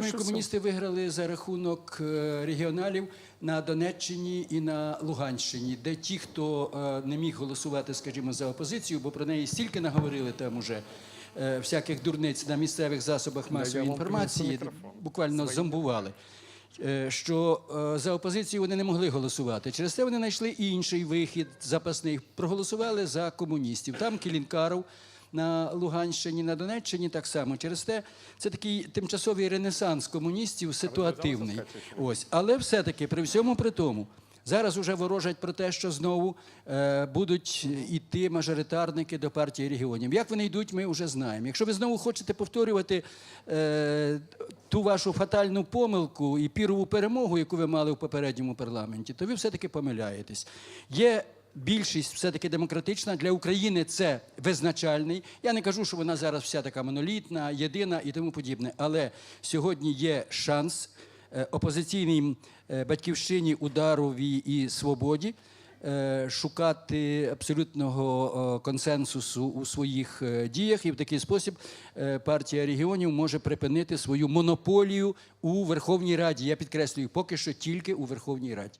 Ми комуністи виграли за рахунок е, регіоналів на Донеччині і на Луганщині, де ті, хто е, не міг голосувати, скажімо, за опозицію, бо про неї стільки наговорили там уже е, всяких дурниць на місцевих засобах масової інформації, буквально зомбували. Що за опозицію вони не могли голосувати. Через це вони знайшли інший вихід запасний. Проголосували за комуністів. Там Кілінкаров на Луганщині, на Донеччині так само. Через те це такий тимчасовий ренесанс комуністів, ситуативний. Ось, але все-таки при всьому при тому. Зараз уже ворожать про те, що знову е, будуть йти мажоритарники до партії регіонів. Як вони йдуть, ми вже знаємо. Якщо ви знову хочете повторювати е, ту вашу фатальну помилку і пірову перемогу, яку ви мали в попередньому парламенті, то ви все-таки помиляєтесь. Є більшість все-таки демократична для України це визначальний. Я не кажу, що вона зараз вся така монолітна, єдина і тому подібне. Але сьогодні є шанс е, опозиційній е, батьківщині, ударові і свободі. е, Шукати абсолютного консенсусу у своїх діях, і в такий спосіб партія регіонів може припинити свою монополію у Верховній Раді. Я підкреслюю, поки що тільки у Верховній Раді.